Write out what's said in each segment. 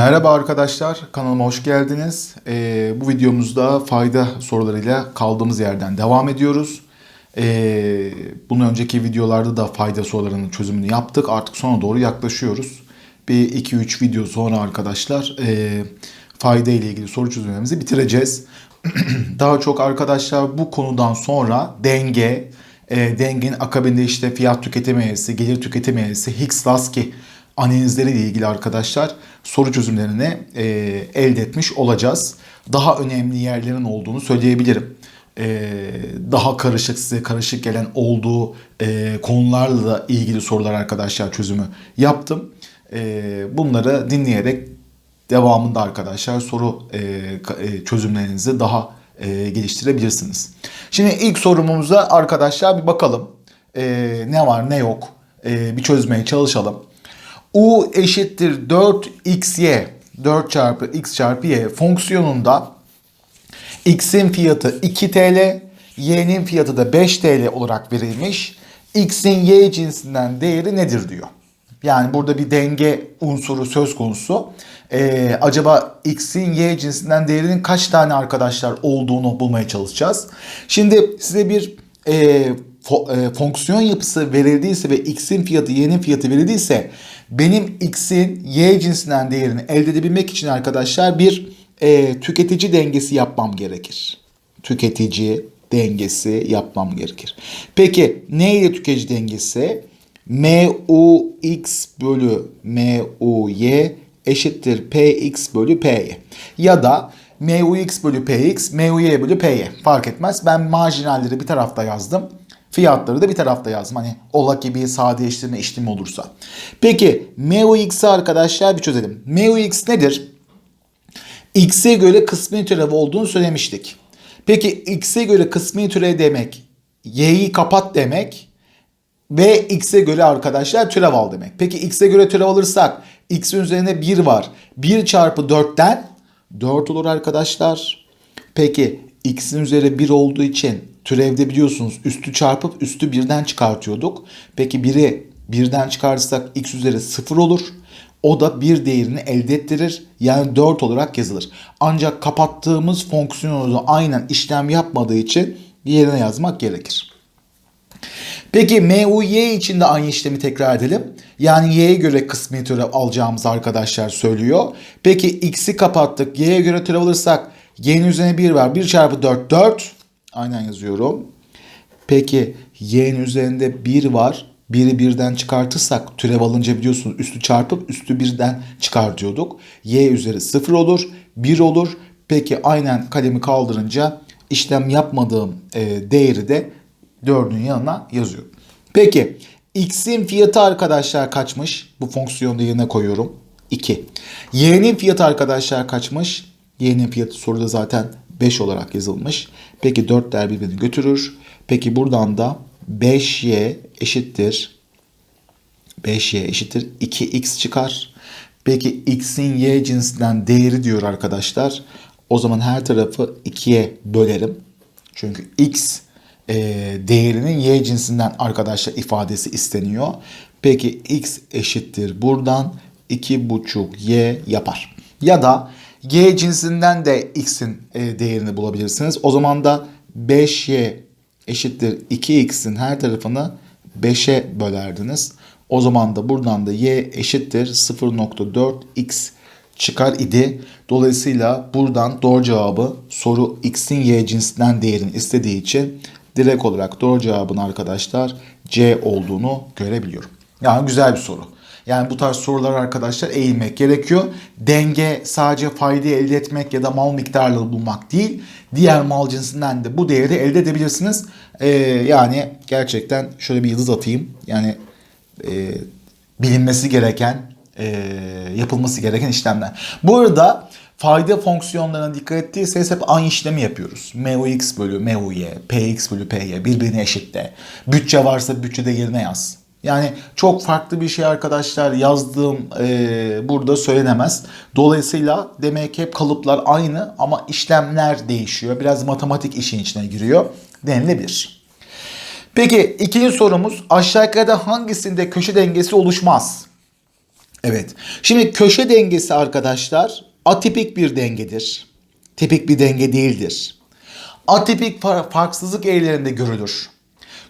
Merhaba arkadaşlar, kanalıma hoş geldiniz. Ee, bu videomuzda fayda sorularıyla kaldığımız yerden devam ediyoruz. Ee, bunun önceki videolarda da fayda sorularının çözümünü yaptık. Artık sona doğru yaklaşıyoruz. Bir 2-3 video sonra arkadaşlar e, fayda ile ilgili soru çözümlerimizi bitireceğiz. Daha çok arkadaşlar bu konudan sonra denge, e, dengenin akabinde işte fiyat tüketim eğrisi, gelir tüketim eğrisi, Hicks-Lasky analizleriyle ilgili arkadaşlar soru çözümlerini e, elde etmiş olacağız. Daha önemli yerlerin olduğunu söyleyebilirim. E, daha karışık size karışık gelen olduğu e, konularla da ilgili sorular arkadaşlar çözümü yaptım. E, bunları dinleyerek devamında arkadaşlar soru e, e, çözümlerinizi daha e, geliştirebilirsiniz. Şimdi ilk sorumuza arkadaşlar bir bakalım. E, ne var ne yok e, bir çözmeye çalışalım. U eşittir 4xy 4 çarpı x çarpı y fonksiyonunda x'in fiyatı 2 TL, y'nin fiyatı da 5 TL olarak verilmiş. x'in y cinsinden değeri nedir diyor. Yani burada bir denge unsuru söz konusu. Ee, acaba x'in y cinsinden değerinin kaç tane arkadaşlar olduğunu bulmaya çalışacağız. Şimdi size bir e, e, fonksiyon yapısı verildiyse ve x'in fiyatı y'nin fiyatı verildiyse benim x'in y cinsinden değerini elde edebilmek için arkadaşlar bir e, tüketici dengesi yapmam gerekir. Tüketici dengesi yapmam gerekir. Peki neydi tüketici dengesi? MUX bölü MUY eşittir PX bölü PY. Ya da MUX bölü PX, MUY bölü PY. Fark etmez. Ben marjinalleri bir tarafta yazdım. Fiyatları da bir tarafta yazdım. Hani ola ki bir sadeleştirme işlemi olursa. Peki MUX'ı arkadaşlar bir çözelim. MUX nedir? X'e göre kısmi türev olduğunu söylemiştik. Peki X'e göre kısmi türev demek Y'yi kapat demek ve X'e göre arkadaşlar türev al demek. Peki X'e göre türev alırsak X'in üzerinde 1 var. 1 çarpı 4'ten 4 olur arkadaşlar. Peki X'in üzeri 1 olduğu için türevde biliyorsunuz üstü çarpıp üstü 1'den çıkartıyorduk. Peki 1'i 1'den çıkarırsak X üzeri 0 olur. O da bir değerini elde ettirir. Yani 4 olarak yazılır. Ancak kapattığımız fonksiyonu aynen işlem yapmadığı için yerine yazmak gerekir. Peki MUY için de aynı işlemi tekrar edelim. Yani y'ye göre kısmi türev alacağımız arkadaşlar söylüyor. Peki x'i kapattık. y'ye göre türev alırsak y'nin üzerine 1 var. 1 çarpı 4 4. Aynen yazıyorum. Peki y'nin üzerinde 1 var. 1'i birden çıkartırsak türev alınca biliyorsunuz üstü çarpıp üstü birden çıkartıyorduk. y üzeri 0 olur. 1 olur. Peki aynen kalemi kaldırınca işlem yapmadığım e, değeri de 4'ün yanına yazıyorum. Peki x'in fiyatı arkadaşlar kaçmış? Bu fonksiyonda yerine koyuyorum. 2. y'nin fiyatı arkadaşlar kaçmış? y'nin fiyatı soruda zaten 5 olarak yazılmış. Peki 4 der birbirini götürür. Peki buradan da 5y eşittir 5y eşittir 2x çıkar. Peki x'in y cinsinden değeri diyor arkadaşlar. O zaman her tarafı 2'ye bölerim. Çünkü x e, değerinin y cinsinden arkadaşlar ifadesi isteniyor. Peki x eşittir buradan 2,5y yapar. Ya da y cinsinden de x'in e, değerini bulabilirsiniz. O zaman da 5y eşittir 2x'in her tarafını 5'e bölerdiniz. O zaman da buradan da y eşittir 0.4x çıkar idi. Dolayısıyla buradan doğru cevabı soru x'in y cinsinden değerini istediği için direkt olarak doğru cevabın arkadaşlar C olduğunu görebiliyorum. Yani güzel bir soru. Yani bu tarz sorular arkadaşlar eğilmek gerekiyor. Denge sadece fayda elde etmek ya da mal miktarları bulmak değil. Diğer mal cinsinden de bu değeri elde edebilirsiniz. Ee, yani gerçekten şöyle bir yıldız atayım. Yani e, bilinmesi gereken, e, yapılması gereken işlemler. Bu arada fayda fonksiyonlarına dikkat ettiyseniz hep aynı işlemi yapıyoruz. MUX bölü MUY, PX bölü PY birbirine eşitte. Bütçe varsa bütçede yerine yaz. Yani çok farklı bir şey arkadaşlar yazdığım e, burada söylenemez. Dolayısıyla demek hep kalıplar aynı ama işlemler değişiyor. Biraz matematik işin içine giriyor denilebilir. Peki ikinci sorumuz aşağı yukarıda hangisinde köşe dengesi oluşmaz? Evet. Şimdi köşe dengesi arkadaşlar atipik bir dengedir. Tipik bir denge değildir. Atipik fa- farksızlık eğrilerinde görülür.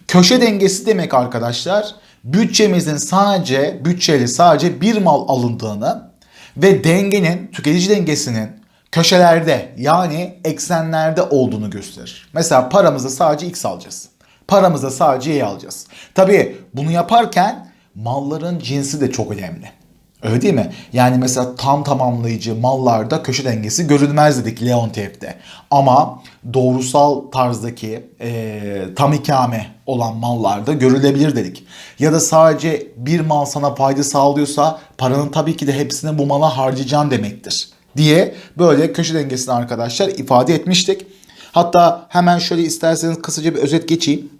Köşe dengesi demek arkadaşlar bütçemizin sadece bütçeli sadece bir mal alındığını ve dengenin tüketici dengesinin köşelerde yani eksenlerde olduğunu gösterir. Mesela paramızda sadece X alacağız. Paramızda sadece Y alacağız. Tabii bunu yaparken malların cinsi de çok önemli. Öyle değil mi? Yani mesela tam tamamlayıcı mallarda köşe dengesi görülmez dedik Leontief'te. Ama doğrusal tarzdaki e, tam ikame olan mallarda görülebilir dedik. Ya da sadece bir mal sana fayda sağlıyorsa paranın tabii ki de hepsini bu mala harcayacaksın demektir. Diye böyle köşe dengesini arkadaşlar ifade etmiştik. Hatta hemen şöyle isterseniz kısaca bir özet geçeyim.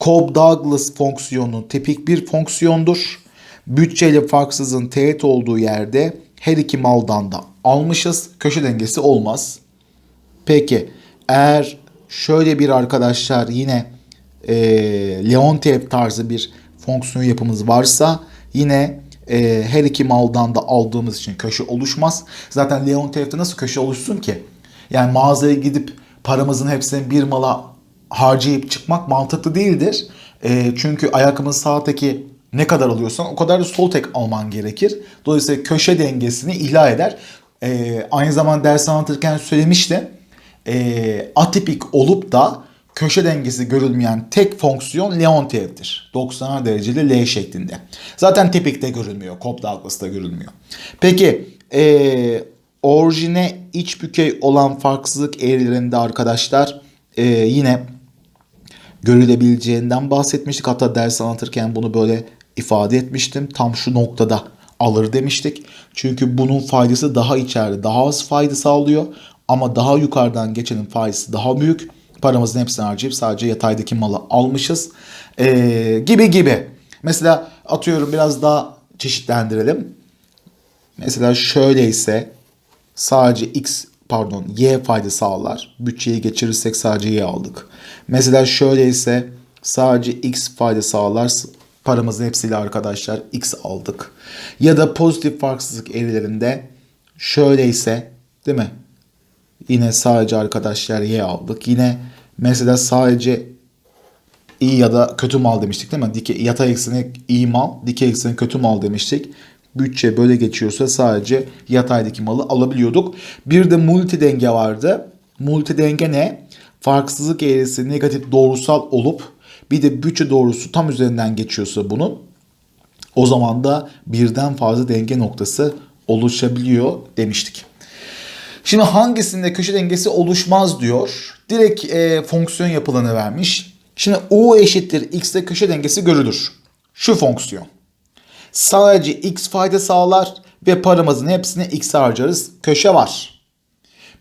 Cobb-Douglas fonksiyonu tipik bir fonksiyondur. Bütçeli farksızın teğet olduğu yerde her iki maldan da almışız. Köşe dengesi olmaz. Peki eğer şöyle bir arkadaşlar yine e, Leontief tarzı bir fonksiyon yapımız varsa yine e, her iki maldan da aldığımız için köşe oluşmaz. Zaten Leontief'te nasıl köşe oluşsun ki? Yani mağazaya gidip paramızın hepsini bir mala harcayıp çıkmak mantıklı değildir. E, çünkü ayakkabının sağ teki ne kadar alıyorsan o kadar da sol tek alman gerekir. Dolayısıyla köşe dengesini ihlal eder. E, aynı zamanda ders anlatırken söylemişti. E, atipik olup da köşe dengesi görülmeyen tek fonksiyon Leontief'tir. 90 dereceli L şeklinde. Zaten tipikte görülmüyor. Cobb-Douglas'ta görülmüyor. Peki e, orijine iç bükey olan farksızlık eğrilerinde arkadaşlar e, yine görülebileceğinden bahsetmiştik. Hatta ders anlatırken bunu böyle ifade etmiştim. Tam şu noktada alır demiştik. Çünkü bunun faydası daha içeride daha az fayda sağlıyor. Ama daha yukarıdan geçenin faydası daha büyük. Paramızın hepsini harcayıp sadece yataydaki malı almışız. Ee, gibi gibi. Mesela atıyorum biraz daha çeşitlendirelim. Mesela şöyle ise sadece x pardon y fayda sağlar. Bütçeyi geçirirsek sadece y aldık. Mesela şöyle ise sadece x fayda sağlar. Paramızın hepsiyle arkadaşlar x aldık. Ya da pozitif farksızlık eğrilerinde şöyle ise değil mi? Yine sadece arkadaşlar y aldık. Yine mesela sadece iyi ya da kötü mal demiştik değil mi? Dike, yatay ekseni iyi mal, dikey ekseni kötü mal demiştik. Bütçe böyle geçiyorsa sadece yataydaki malı alabiliyorduk. Bir de multi denge vardı. Multi denge ne? Farksızlık eğrisi negatif doğrusal olup bir de bütçe doğrusu tam üzerinden geçiyorsa bunun o zaman da birden fazla denge noktası oluşabiliyor demiştik. Şimdi hangisinde köşe dengesi oluşmaz diyor. Direkt e, fonksiyon yapılanı vermiş. Şimdi U eşittir X'te köşe dengesi görülür. Şu fonksiyon. Sadece X fayda sağlar ve paramızın hepsini X harcarız. Köşe var.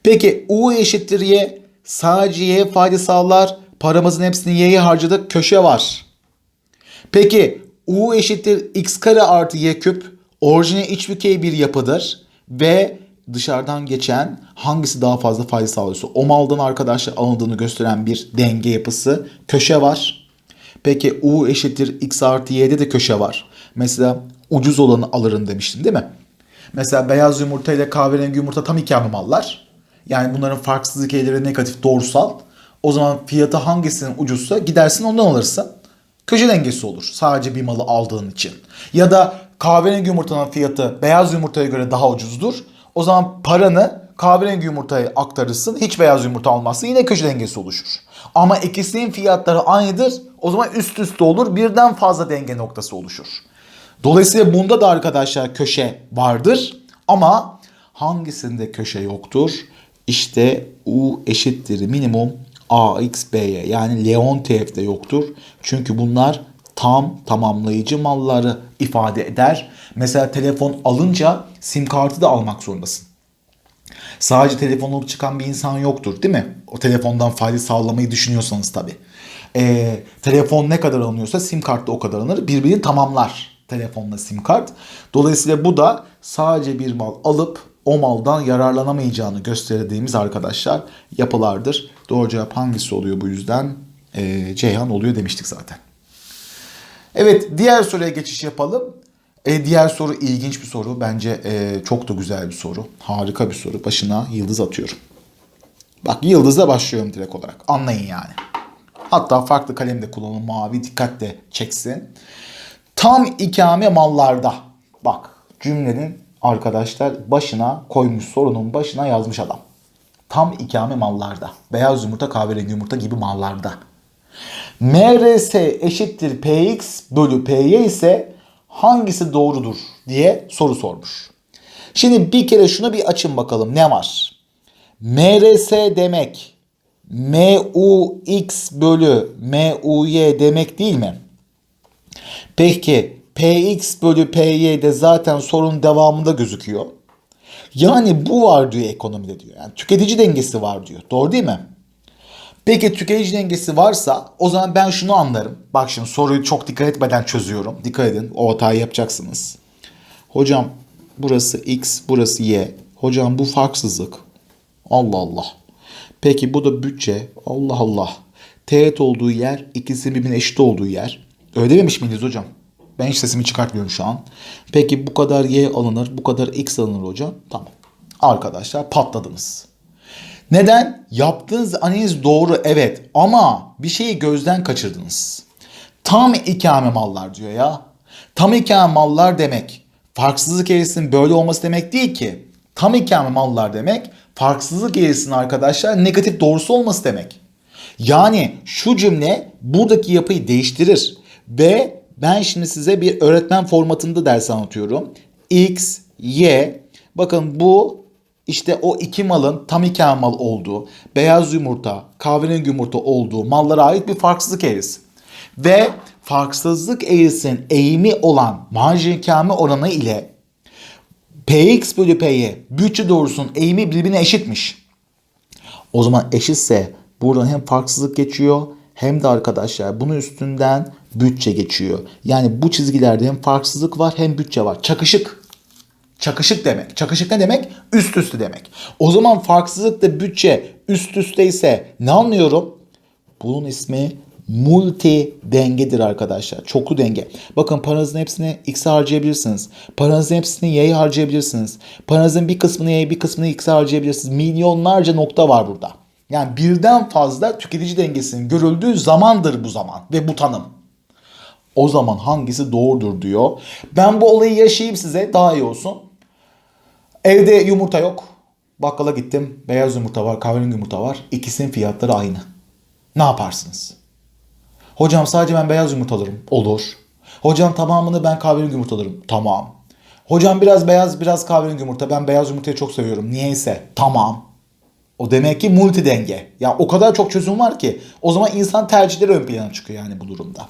Peki U eşittir Y. Sadece Y fayda sağlar. Paramızın hepsini Y'ye harcadık. Köşe var. Peki U eşittir X kare artı Y küp. Orijine iç bükey bir yapıdır. Ve dışarıdan geçen hangisi daha fazla fayda sağlıyorsa o maldan arkadaşlar alındığını gösteren bir denge yapısı köşe var. Peki U eşittir X artı Y'de de köşe var. Mesela ucuz olanı alırım demiştim değil mi? Mesela beyaz yumurta ile kahverengi yumurta tam ikame mallar. Yani bunların farksızlık negatif doğrusal. O zaman fiyatı hangisinin ucuzsa gidersin ondan alırsın. Köşe dengesi olur sadece bir malı aldığın için. Ya da kahverengi yumurtanın fiyatı beyaz yumurtaya göre daha ucuzdur. O zaman paranı kahverengi yumurtaya aktarırsın. Hiç beyaz yumurta almazsın. Yine köşe dengesi oluşur. Ama ikisinin fiyatları aynıdır. O zaman üst üste olur. Birden fazla denge noktası oluşur. Dolayısıyla bunda da arkadaşlar köşe vardır. Ama hangisinde köşe yoktur? İşte U eşittir minimum AX B'ye yani Leontief'te yoktur. Çünkü bunlar tam tamamlayıcı malları ifade eder. Mesela telefon alınca sim kartı da almak zorundasın. Sadece telefon alıp çıkan bir insan yoktur değil mi? O telefondan fayda sağlamayı düşünüyorsanız tabii. Ee, telefon ne kadar alınıyorsa sim kart da o kadar alınır. Birbirini tamamlar telefonla sim kart. Dolayısıyla bu da sadece bir mal alıp o maldan yararlanamayacağını gösterdiğimiz arkadaşlar yapılardır. Doğru cevap hangisi oluyor bu yüzden? Ee, Ceyhan oluyor demiştik zaten. Evet diğer soruya geçiş yapalım. E, diğer soru ilginç bir soru. Bence e, çok da güzel bir soru. Harika bir soru. Başına yıldız atıyorum. Bak yıldızla başlıyorum direkt olarak. Anlayın yani. Hatta farklı kalemde kullanın. Mavi dikkatle çeksin. Tam ikame mallarda. Bak cümlenin arkadaşlar başına koymuş sorunun başına yazmış adam. Tam ikame mallarda. Beyaz yumurta, kahverengi yumurta gibi mallarda. MRS eşittir Px bölü Py ise hangisi doğrudur diye soru sormuş. Şimdi bir kere şunu bir açın bakalım ne var? MRS demek MUX bölü MUY demek değil mi? Peki Px bölü Py de zaten sorunun devamında gözüküyor. Yani bu var diyor ekonomide diyor. Yani tüketici dengesi var diyor. Doğru değil mi? Peki tüketici dengesi varsa o zaman ben şunu anlarım. Bak şimdi soruyu çok dikkat etmeden çözüyorum. Dikkat edin o hatayı yapacaksınız. Hocam burası x burası y. Hocam bu farksızlık. Allah Allah. Peki bu da bütçe. Allah Allah. Teğet olduğu yer ikisinin birbirine eşit olduğu yer. Öyle dememiş miydiniz hocam? Ben hiç sesimi çıkartmıyorum şu an. Peki bu kadar y alınır, bu kadar x alınır hocam. Tamam. Arkadaşlar patladınız. Neden? Yaptığınız analiz doğru evet ama bir şeyi gözden kaçırdınız. Tam ikame mallar diyor ya. Tam ikame mallar demek farksızlık eğrisinin böyle olması demek değil ki. Tam ikame mallar demek farksızlık eğrisinin arkadaşlar negatif doğrusu olması demek. Yani şu cümle buradaki yapıyı değiştirir ve ben şimdi size bir öğretmen formatında ders anlatıyorum. X, Y. Bakın bu işte o iki malın tam iki mal olduğu, beyaz yumurta, kahverengi yumurta olduğu mallara ait bir farksızlık eğrisi. Ve farksızlık eğrisinin eğimi olan marjin kâme oranı ile Px bölü Py bütçe doğrusunun eğimi birbirine eşitmiş. O zaman eşitse buradan hem farksızlık geçiyor hem de arkadaşlar bunun üstünden bütçe geçiyor. Yani bu çizgilerde hem farksızlık var hem bütçe var. Çakışık. Çakışık demek. Çakışık ne demek? Üst üste demek. O zaman farksızlık da bütçe üst üste ise ne anlıyorum? Bunun ismi multi dengedir arkadaşlar. Çoklu denge. Bakın paranızın hepsini X'e harcayabilirsiniz. Paranızın hepsini Y'ye harcayabilirsiniz. Paranızın bir kısmını Y'ye bir kısmını X'e harcayabilirsiniz. Milyonlarca nokta var burada. Yani birden fazla tüketici dengesinin görüldüğü zamandır bu zaman ve bu tanım. O zaman hangisi doğrudur diyor. Ben bu olayı yaşayayım size daha iyi olsun. Evde yumurta yok. Bakkala gittim. Beyaz yumurta var, kahverengi yumurta var. İkisinin fiyatları aynı. Ne yaparsınız? Hocam sadece ben beyaz yumurta alırım. Olur. Hocam tamamını ben kahverengi yumurta alırım. Tamam. Hocam biraz beyaz biraz kahverengi yumurta. Ben beyaz yumurtayı çok seviyorum. Niyeyse. Tamam. O demek ki multi denge. Ya o kadar çok çözüm var ki o zaman insan tercihleri ön plana çıkıyor yani bu durumda.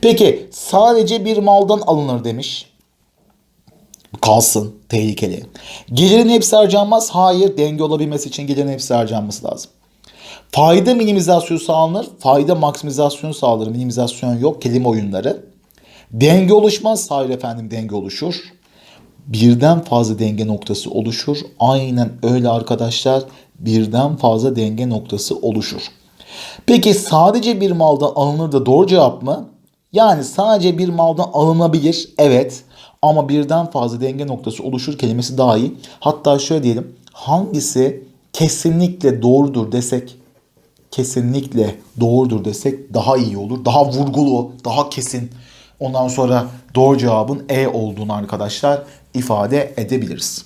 Peki sadece bir maldan alınır demiş. Kalsın tehlikeli. Gelirin hepsi harcanmaz. Hayır denge olabilmesi için gelirin hepsi harcanması lazım. Fayda minimizasyonu sağlanır. Fayda maksimizasyonu sağlanır. Minimizasyon yok. Kelime oyunları. Denge oluşmaz. Hayır efendim denge oluşur. Birden fazla denge noktası oluşur. Aynen öyle arkadaşlar. Birden fazla denge noktası oluşur. Peki sadece bir maldan alınır da doğru cevap mı? Yani sadece bir maldan alınabilir. Evet. Ama birden fazla denge noktası oluşur kelimesi daha iyi. Hatta şöyle diyelim. Hangisi kesinlikle doğrudur desek kesinlikle doğrudur desek daha iyi olur. Daha vurgulu, daha kesin. Ondan sonra doğru cevabın E olduğunu arkadaşlar ifade edebiliriz.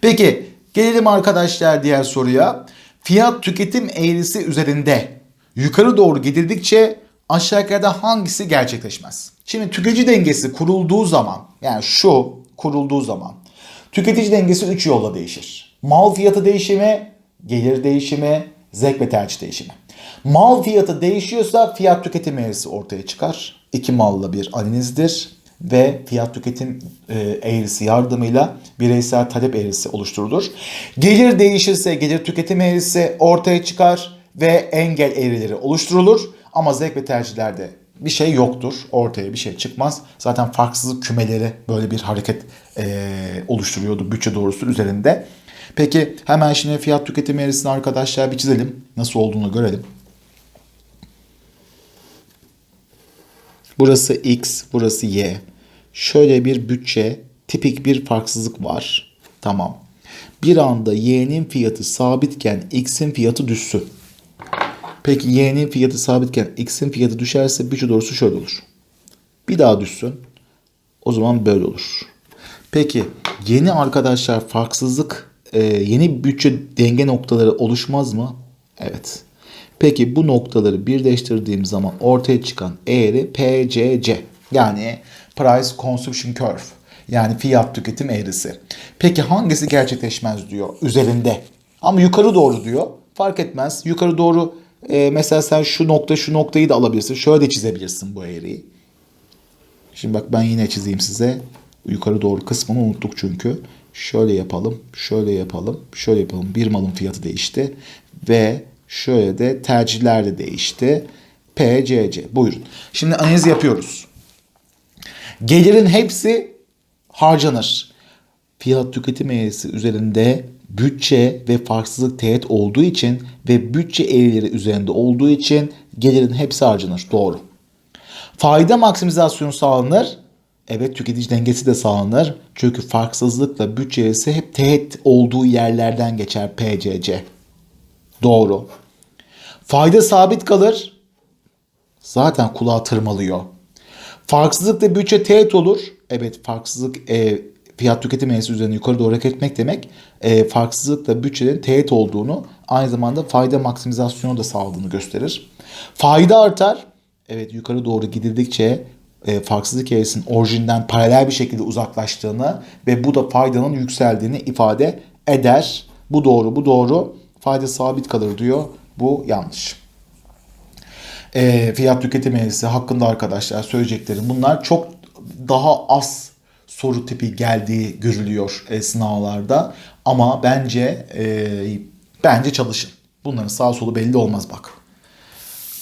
Peki gelelim arkadaşlar diğer soruya. Fiyat tüketim eğrisi üzerinde yukarı doğru gidildikçe aşağı yukarıda hangisi gerçekleşmez? Şimdi tüketici dengesi kurulduğu zaman yani şu kurulduğu zaman tüketici dengesi 3 yolla değişir. Mal fiyatı değişimi, gelir değişimi, zevk ve tercih değişimi. Mal fiyatı değişiyorsa fiyat tüketim eğrisi ortaya çıkar. İki malla bir analizdir ve fiyat tüketim e, eğrisi yardımıyla bireysel talep eğrisi oluşturulur. Gelir değişirse gelir tüketim eğrisi ortaya çıkar ve engel eğrileri oluşturulur. Ama zevk ve tercihlerde bir şey yoktur. Ortaya bir şey çıkmaz. Zaten farksızlık kümeleri böyle bir hareket e, oluşturuyordu bütçe doğrusu üzerinde. Peki hemen şimdi fiyat tüketim eğrisini arkadaşlar bir çizelim. Nasıl olduğunu görelim. Burası X, burası Y. Şöyle bir bütçe, tipik bir farksızlık var. Tamam. Bir anda y'nin fiyatı sabitken x'in fiyatı düşsün. Peki y'nin fiyatı sabitken x'in fiyatı düşerse bütçe doğrusu şöyle olur. Bir daha düşsün. O zaman böyle olur. Peki yeni arkadaşlar farksızlık e, yeni bütçe denge noktaları oluşmaz mı? Evet. Peki bu noktaları birleştirdiğim zaman ortaya çıkan eğri PCC yani Price Consumption Curve yani fiyat tüketim eğrisi. Peki hangisi gerçekleşmez diyor üzerinde. Ama yukarı doğru diyor. Fark etmez. Yukarı doğru e, mesela sen şu nokta şu noktayı da alabilirsin. Şöyle de çizebilirsin bu eğriyi. Şimdi bak ben yine çizeyim size. Yukarı doğru kısmını unuttuk çünkü. Şöyle yapalım, şöyle yapalım, şöyle yapalım. Bir malın fiyatı değişti. Ve şöyle de tercihler de değişti. PCC. Buyurun. Şimdi analiz yapıyoruz. Gelirin hepsi harcanır. Fiyat tüketim eğrisi üzerinde bütçe ve farksızlık teğet olduğu için ve bütçe eğrileri üzerinde olduğu için gelirin hepsi harcanır. Doğru. Fayda maksimizasyonu sağlanır. Evet tüketici dengesi de sağlanır. Çünkü farksızlıkla bütçe eğrisi hep teğet olduğu yerlerden geçer PCC. Doğru. Fayda sabit kalır. Zaten kulağa tırmalıyor. Farksızlıkla bütçe teğet olur. Evet farksızlık e, fiyat tüketim eğrisi üzerine yukarı doğru hareket etmek demek. E, farksızlıkla bütçenin teğet olduğunu aynı zamanda fayda maksimizasyonu da sağladığını gösterir. Fayda artar. Evet yukarı doğru gidildikçe e, farksızlık eğrisinin orijinden paralel bir şekilde uzaklaştığını ve bu da faydanın yükseldiğini ifade eder. Bu doğru, bu doğru. Fayda sabit kalır diyor. Bu yanlış. E, fiyat tüketim eğrisi hakkında arkadaşlar söyleyeceklerim bunlar çok daha az soru tipi geldiği görülüyor e, sınavlarda. Ama bence e, bence çalışın. Bunların sağ solu belli olmaz bak.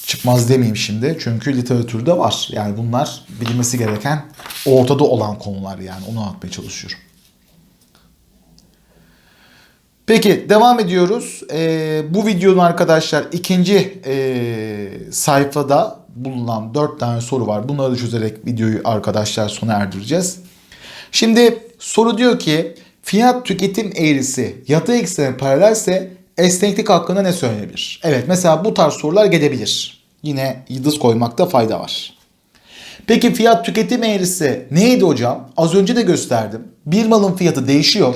Çıkmaz demeyeyim şimdi çünkü literatürde var. Yani bunlar bilinmesi gereken ortada olan konular yani onu anlatmaya çalışıyorum. Peki devam ediyoruz. Ee, bu videonun arkadaşlar ikinci e, sayfada bulunan dört tane soru var. Bunları da çözerek videoyu arkadaşlar sona erdireceğiz. Şimdi soru diyor ki fiyat tüketim eğrisi yatay eksene paralelse esneklik hakkında ne söylenebilir? Evet mesela bu tarz sorular gelebilir. Yine yıldız koymakta fayda var. Peki fiyat tüketim eğrisi neydi hocam? Az önce de gösterdim. Bir malın fiyatı değişiyor.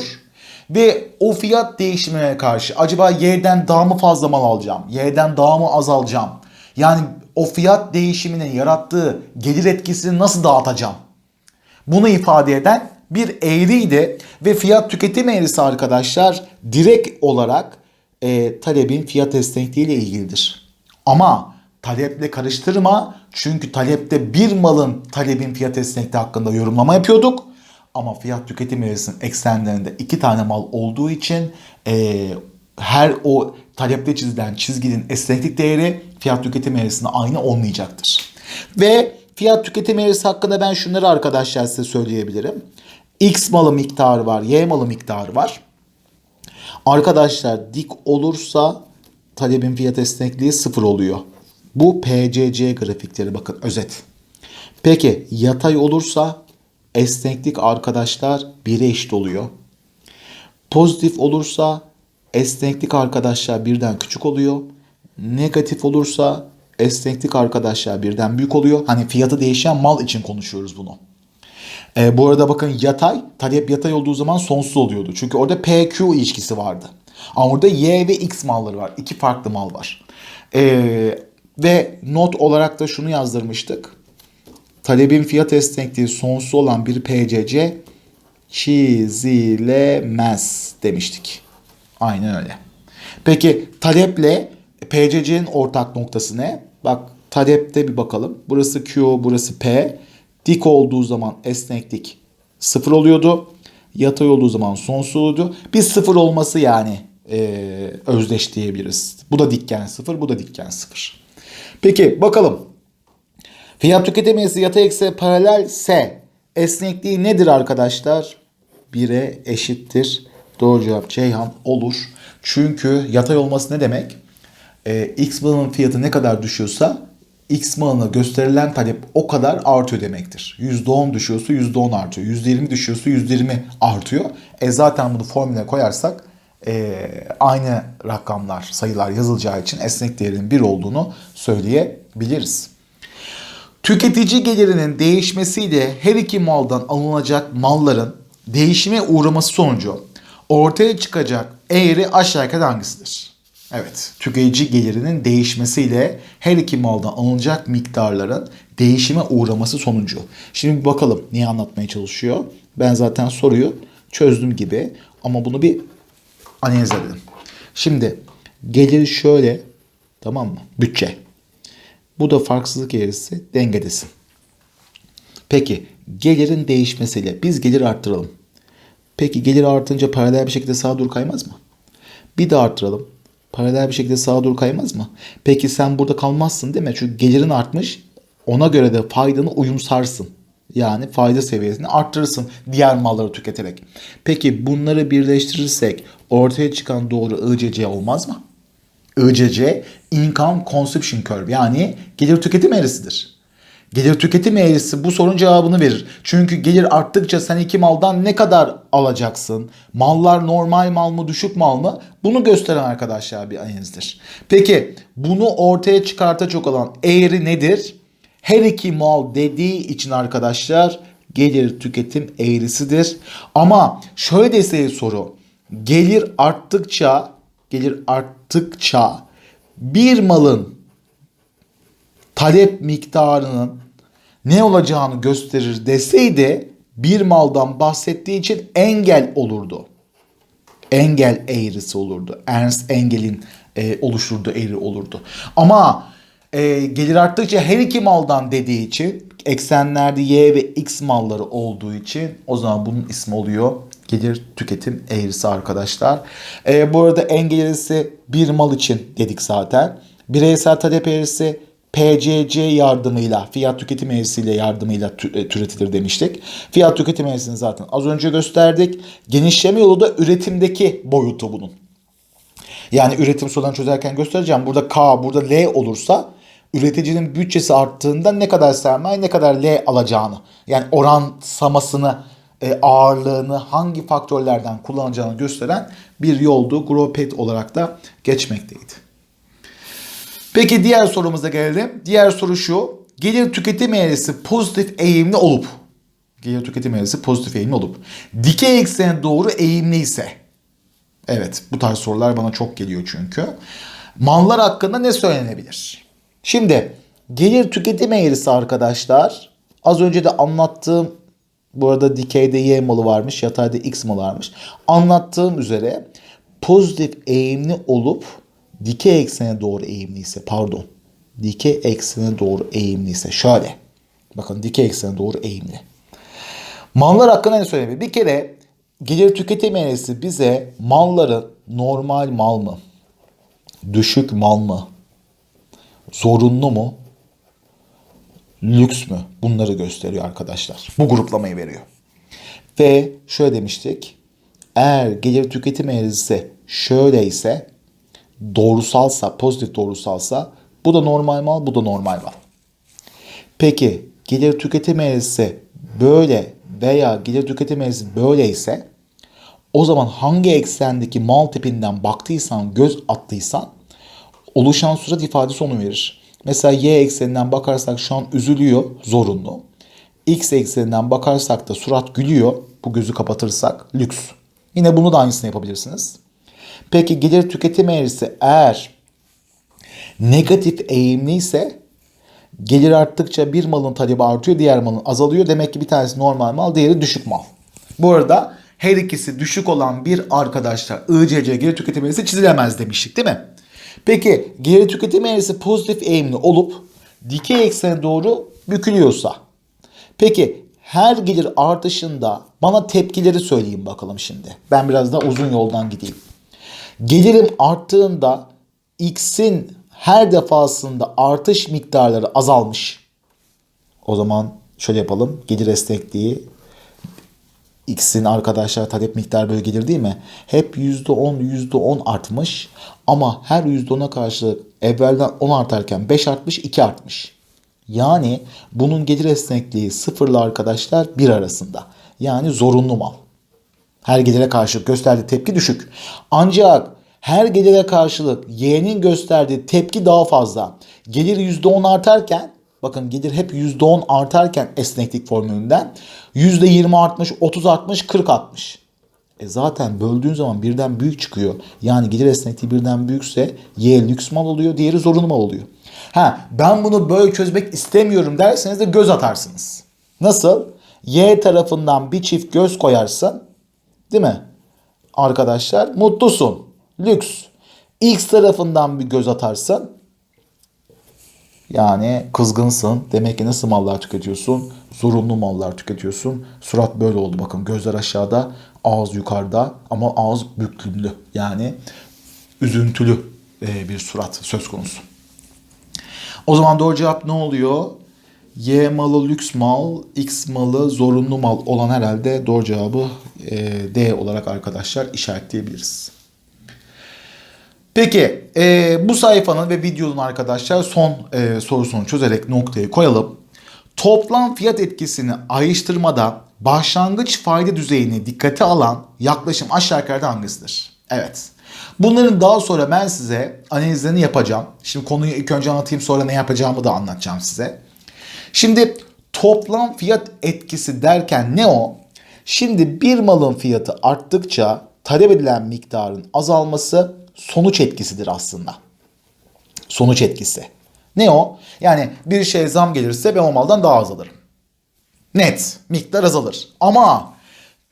Ve o fiyat değişimine karşı acaba yerden daha mı fazla mal alacağım? Yerden daha mı az alacağım? Yani o fiyat değişiminin yarattığı gelir etkisini nasıl dağıtacağım? Bunu ifade eden bir eğriydi ve fiyat tüketim eğrisi arkadaşlar direkt olarak e, talebin fiyat esnekliği ile ilgilidir. Ama taleple karıştırma çünkü talepte bir malın talebin fiyat esnekliği hakkında yorumlama yapıyorduk. Ama fiyat tüketim eğrisinin eksenlerinde iki tane mal olduğu için e, her o talepte çizilen çizginin esneklik değeri fiyat tüketim eğrisinde aynı olmayacaktır. Ve fiyat tüketim eğrisi hakkında ben şunları arkadaşlar size söyleyebilirim. X malı miktarı var, Y malı miktarı var. Arkadaşlar dik olursa talebin fiyat esnekliği sıfır oluyor. Bu PCC grafikleri bakın özet. Peki yatay olursa esneklik arkadaşlar 1'e eşit oluyor. Pozitif olursa esneklik arkadaşlar birden küçük oluyor. Negatif olursa esneklik arkadaşlar birden büyük oluyor. Hani fiyatı değişen mal için konuşuyoruz bunu. E, bu arada bakın yatay, talep yatay olduğu zaman sonsuz oluyordu. Çünkü orada PQ ilişkisi vardı. Ama orada Y ve X malları var. İki farklı mal var. E, ve not olarak da şunu yazdırmıştık. Talebin fiyat esnekliği sonsuz olan bir PCC çizilemez demiştik. Aynen öyle. Peki taleple PCC'nin ortak noktası ne? Bak talepte bir bakalım. Burası Q, burası P. Dik olduğu zaman esneklik sıfır oluyordu. Yatay olduğu zaman sonsuz oluyordu. Bir sıfır olması yani e, özdeş diyebiliriz. Bu da dikken sıfır, bu da dikken sıfır. Peki bakalım. Fiyat tüketim yatay ekse paralelse esnekliği nedir arkadaşlar? 1'e eşittir. Doğru cevap Ceyhan olur. Çünkü yatay olması ne demek? Ee, X malının fiyatı ne kadar düşüyorsa X malına gösterilen talep o kadar artıyor demektir. %10 düşüyorsa %10 artıyor. %20 düşüyorsa %20 artıyor. E zaten bunu formüle koyarsak e, aynı rakamlar, sayılar yazılacağı için esnek değerin 1 olduğunu söyleyebiliriz. Tüketici gelirinin değişmesiyle her iki maldan alınacak malların değişime uğraması sonucu ortaya çıkacak eğri aşağı hangisidir? Evet, tüketici gelirinin değişmesiyle her iki maldan alınacak miktarların değişime uğraması sonucu. Şimdi bir bakalım niye anlatmaya çalışıyor. Ben zaten soruyu çözdüm gibi ama bunu bir analiz edelim. Şimdi gelir şöyle tamam mı? Bütçe. Bu da farksızlık eğrisi dengedesin. Peki gelirin değişmesiyle biz gelir arttıralım. Peki gelir artınca paralel bir şekilde sağa doğru kaymaz mı? Bir de arttıralım. Paralel bir şekilde sağa doğru kaymaz mı? Peki sen burada kalmazsın değil mi? Çünkü gelirin artmış. Ona göre de faydanı uyumsarsın. Yani fayda seviyesini arttırırsın diğer malları tüketerek. Peki bunları birleştirirsek ortaya çıkan doğru ICC olmaz mı? ICC Income Consumption Curve yani gelir tüketim eğrisidir. Gelir tüketim eğrisi bu sorunun cevabını verir. Çünkü gelir arttıkça sen iki maldan ne kadar alacaksın? Mallar normal mal mı düşük mal mı? Bunu gösteren arkadaşlar bir analizdir. Peki bunu ortaya çıkartacak olan eğri nedir? Her iki mal dediği için arkadaşlar gelir tüketim eğrisidir. Ama şöyle deseydi soru. Gelir arttıkça gelir arttıkça bir malın talep miktarının ne olacağını gösterir deseydi bir maldan bahsettiği için engel olurdu. Engel eğrisi olurdu. Ernst Engel'in e, oluşturduğu eğri olurdu. Ama e, gelir arttıkça her iki maldan dediği için eksenlerde Y ve X malları olduğu için o zaman bunun ismi oluyor gelir tüketim eğrisi arkadaşlar. E, bu arada engel eğrisi bir mal için dedik zaten. Bireysel talep eğrisi PCC yardımıyla, fiyat tüketim eğrisiyle yardımıyla tü- e, türetilir demiştik. Fiyat tüketim eğrisini zaten az önce gösterdik. Genişleme yolu da üretimdeki boyutu bunun. Yani üretim sorularını çözerken göstereceğim. Burada K, burada L olursa üreticinin bütçesi arttığında ne kadar sermaye, ne kadar L alacağını. Yani oransamasını, e, ağırlığını hangi faktörlerden kullanacağını gösteren bir yoldu. Gropet olarak da geçmekteydi. Peki diğer sorumuza gelelim. Diğer soru şu. Gelir tüketim eğrisi pozitif eğimli olup gelir tüketim eğrisi pozitif eğimli olup dikey eksene doğru eğimli ise evet bu tarz sorular bana çok geliyor çünkü. Mallar hakkında ne söylenebilir? Şimdi gelir tüketim eğrisi arkadaşlar az önce de anlattığım bu arada dikeyde Y malı varmış yatayda X malı varmış. Anlattığım üzere pozitif eğimli olup dikey eksene doğru eğimliyse pardon dikey eksene doğru eğimliyse şöyle bakın dikey eksene doğru eğimli. Mallar hakkında ne söyleyebilir? Bir kere gelir tüketim eğrisi bize malların normal mal mı? Düşük mal mı? Zorunlu mu? Lüks mü? Bunları gösteriyor arkadaşlar. Bu gruplamayı veriyor. Ve şöyle demiştik. Eğer gelir tüketim eğrisi şöyleyse doğrusalsa, pozitif doğrusalsa bu da normal mal, bu da normal mal. Peki gelir tüketim eğrisi böyle veya gelir tüketim eğrisi böyleyse o zaman hangi eksendeki mal tipinden baktıysan, göz attıysan oluşan surat ifadesi onu verir. Mesela y ekseninden bakarsak şu an üzülüyor, zorunlu. X ekseninden bakarsak da surat gülüyor, bu gözü kapatırsak lüks. Yine bunu da aynısını yapabilirsiniz. Peki gelir tüketim eğrisi eğer negatif eğimli ise gelir arttıkça bir malın talebi artıyor, diğer malın azalıyor. Demek ki bir tanesi normal mal, diğeri düşük mal. Bu arada her ikisi düşük olan bir arkadaşlar ICC gelir tüketim eğrisi çizilemez demiştik değil mi? Peki gelir tüketim eğrisi pozitif eğimli olup dikey eksene doğru bükülüyorsa. Peki her gelir artışında bana tepkileri söyleyin bakalım şimdi. Ben biraz da uzun yoldan gideyim. Gelirim arttığında X'in her defasında artış miktarları azalmış. O zaman şöyle yapalım. Gelir esnekliği X'in arkadaşlar talep miktarı böyle değil mi? Hep %10 %10 artmış ama her %10'a karşılık evvelden 10 artarken 5 artmış 2 artmış. Yani bunun gelir esnekliği sıfırla arkadaşlar bir arasında. Yani zorunlu mal. Her gelire karşılık gösterdiği tepki düşük. Ancak her gelire karşılık Y'nin gösterdiği tepki daha fazla. Gelir %10 artarken bakın gelir hep %10 artarken esneklik formülünden %20 artmış, 30 artmış, 40 artmış. E zaten böldüğün zaman birden büyük çıkıyor. Yani gelir esnekliği birden büyükse Y lüks mal oluyor, diğeri zorunlu mal oluyor. Ha ben bunu böyle çözmek istemiyorum derseniz de göz atarsınız. Nasıl? Y tarafından bir çift göz koyarsın. Değil mi? Arkadaşlar mutlusun. Lüks. X tarafından bir göz atarsın. Yani kızgınsın. Demek ki nasıl mallar tüketiyorsun? Zorunlu mallar tüketiyorsun. Surat böyle oldu bakın. Gözler aşağıda, ağız yukarıda ama ağız büklümlü. Yani üzüntülü e, bir surat söz konusu. O zaman doğru cevap ne oluyor? Y malı lüks mal, X malı zorunlu mal olan herhalde doğru cevabı e, D olarak arkadaşlar işaretleyebiliriz. Peki e, bu sayfanın ve videonun arkadaşlar son e, sorusunu çözerek noktayı koyalım. Toplam fiyat etkisini ayrıştırmada başlangıç fayda düzeyini dikkate alan yaklaşım aşağı yukarıda hangisidir? Evet. Bunların daha sonra ben size analizlerini yapacağım. Şimdi konuyu ilk önce anlatayım sonra ne yapacağımı da anlatacağım size. Şimdi toplam fiyat etkisi derken ne o? Şimdi bir malın fiyatı arttıkça talep edilen miktarın azalması sonuç etkisidir aslında. Sonuç etkisi. Ne o? Yani bir şey zam gelirse ben o maldan daha az alırım. Net. Miktar azalır. Ama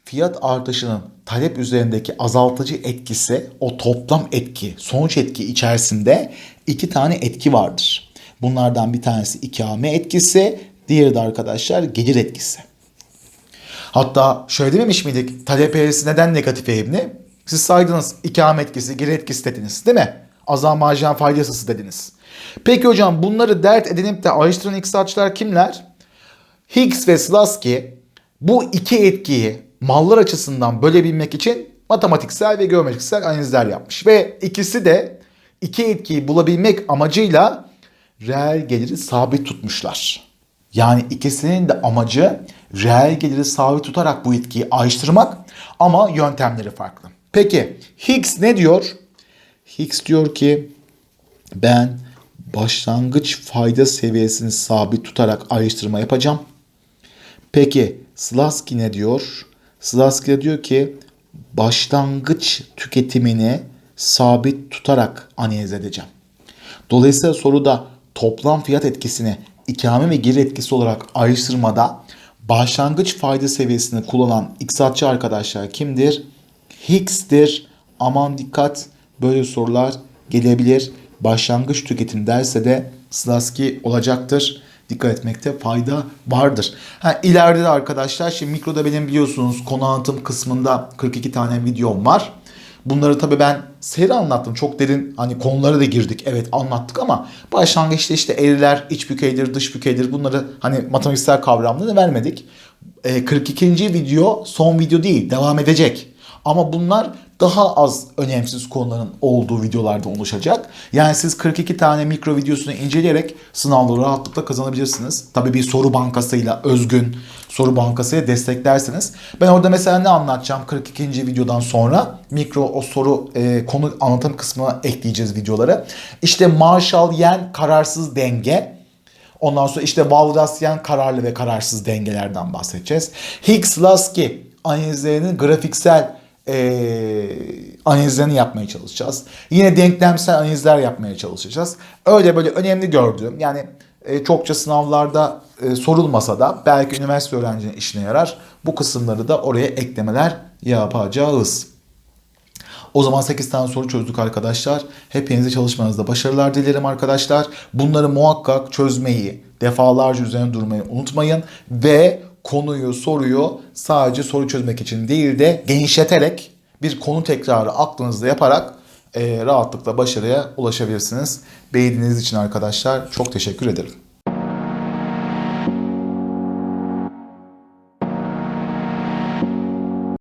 fiyat artışının talep üzerindeki azaltıcı etkisi o toplam etki, sonuç etki içerisinde iki tane etki vardır. Bunlardan bir tanesi ikame etkisi, diğeri de arkadaşlar gelir etkisi. Hatta şöyle dememiş miydik? Talep eğrisi neden negatif eğimli? Siz saydınız ikame etkisi, gelir etkisi dediniz değil mi? Azam marjinal faydasısı dediniz. Peki hocam bunları dert edinip de ayrıştıran iktisatçılar kimler? Higgs ve Slasky bu iki etkiyi mallar açısından bölebilmek için matematiksel ve geometriksel analizler yapmış. Ve ikisi de iki etkiyi bulabilmek amacıyla reel geliri sabit tutmuşlar. Yani ikisinin de amacı reel geliri sabit tutarak bu etkiyi ayrıştırmak ama yöntemleri farklı. Peki Higgs ne diyor? Higgs diyor ki ben başlangıç fayda seviyesini sabit tutarak ayrıştırma yapacağım. Peki Slasky ne diyor? Slasky diyor ki başlangıç tüketimini sabit tutarak analiz edeceğim. Dolayısıyla soruda toplam fiyat etkisini ikame ve geri etkisi olarak ayrıştırmada başlangıç fayda seviyesini kullanan iktisatçı arkadaşlar kimdir? Higgs'tir. Aman dikkat böyle sorular gelebilir. Başlangıç tüketim derse de Slasky olacaktır. Dikkat etmekte fayda vardır. Ha, ileride de arkadaşlar şimdi mikroda benim biliyorsunuz konu anlatım kısmında 42 tane videom var. Bunları tabii ben seri anlattım. Çok derin hani konulara da girdik. Evet anlattık ama başlangıçta işte eğriler, iç bükeydir, dış bükeydir bunları hani matematiksel kavramlarını vermedik. E, 42. video son video değil. Devam edecek. Ama bunlar daha az önemsiz konuların olduğu videolarda oluşacak. Yani siz 42 tane mikro videosunu inceleyerek sınavları rahatlıkla kazanabilirsiniz. Tabii bir soru bankasıyla özgün soru bankasıyla desteklersiniz. Ben orada mesela ne anlatacağım 42. videodan sonra mikro o soru e, konu anlatım kısmına ekleyeceğiz videoları. İşte Marshall-Yen kararsız denge. Ondan sonra işte Walrasian kararlı ve kararsız dengelerden bahsedeceğiz. Higgs-Lasky analizlerinin grafiksel e, analizlerini yapmaya çalışacağız. Yine denklemsel analizler yapmaya çalışacağız. Öyle böyle önemli gördüğüm yani e, çokça sınavlarda e, sorulmasa da belki üniversite öğrencinin işine yarar. Bu kısımları da oraya eklemeler yapacağız. O zaman 8 tane soru çözdük arkadaşlar. Hepinize çalışmanızda başarılar dilerim arkadaşlar. Bunları muhakkak çözmeyi, defalarca üzerine durmayı unutmayın. Ve konuyu, soruyu sadece soru çözmek için değil de genişleterek bir konu tekrarı aklınızda yaparak e, rahatlıkla başarıya ulaşabilirsiniz. Beğendiğiniz için arkadaşlar çok teşekkür ederim.